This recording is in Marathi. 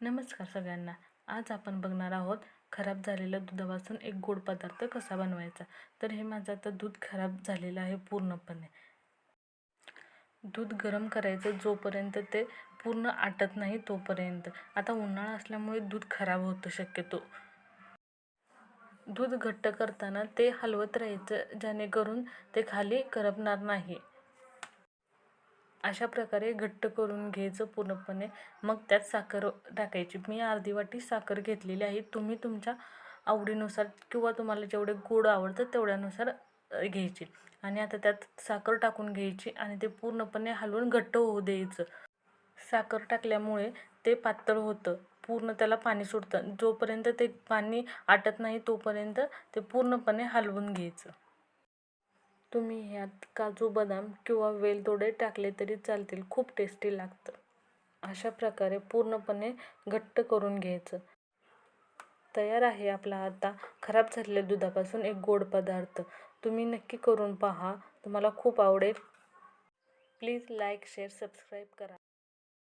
नमस्कार सगळ्यांना. आज आपण बघणार आहोत खराब झालेलं दुधापासून एक गोड पदार्थ कसा बनवायचा? तर हे माझं आता दूध खराब झालेलं आहे पूर्णपणे. दूध गरम करायचं जोपर्यंत ते पूर्ण आटत नाही तोपर्यंत. आता उन्हाळा असल्यामुळे दूध खराब होतं शक्यतो. दूध घट्ट करताना ते हलवत राहायचं जेणेकरून ते खाली करपणार नाही. अशा प्रकारे घट्ट करून घ्यायचं पूर्णपणे. मग त्यात साखर टाकायची. मी अर्धी वाटी साखर घेतलेली आहे. तुम्ही तुमच्या आवडीनुसार किंवा तुम्हाला जेवढे गोड आवडतं तेवढ्यानुसार घ्यायची. आणि आता त्यात साखर टाकून घ्यायची आणि ते पूर्णपणे हलवून घट्ट होऊ द्यायचं. साखर टाकल्यामुळे ते पातळ होतं. पूर्ण त्याला पाणी सुटतं. जोपर्यंत ते पाणी आटत नाही तोपर्यंत ते पूर्णपणे हलवून घ्यायचं. तुम्ही ह्यात काजू बदाम किंवा वेलदोडे टाकले तरी चालतील. खूप टेस्टी लागतं. अशा प्रकारे पूर्णपणे घट्ट करून घ्यायचं. तयार आहे आपला आता खराब झालेल्या दुधापासून एक गोड पदार्थ. तुम्ही नक्की करून पहा. तुम्हाला खूप आवडेल. प्लीज लाईक शेअर सबस्क्राईब करा.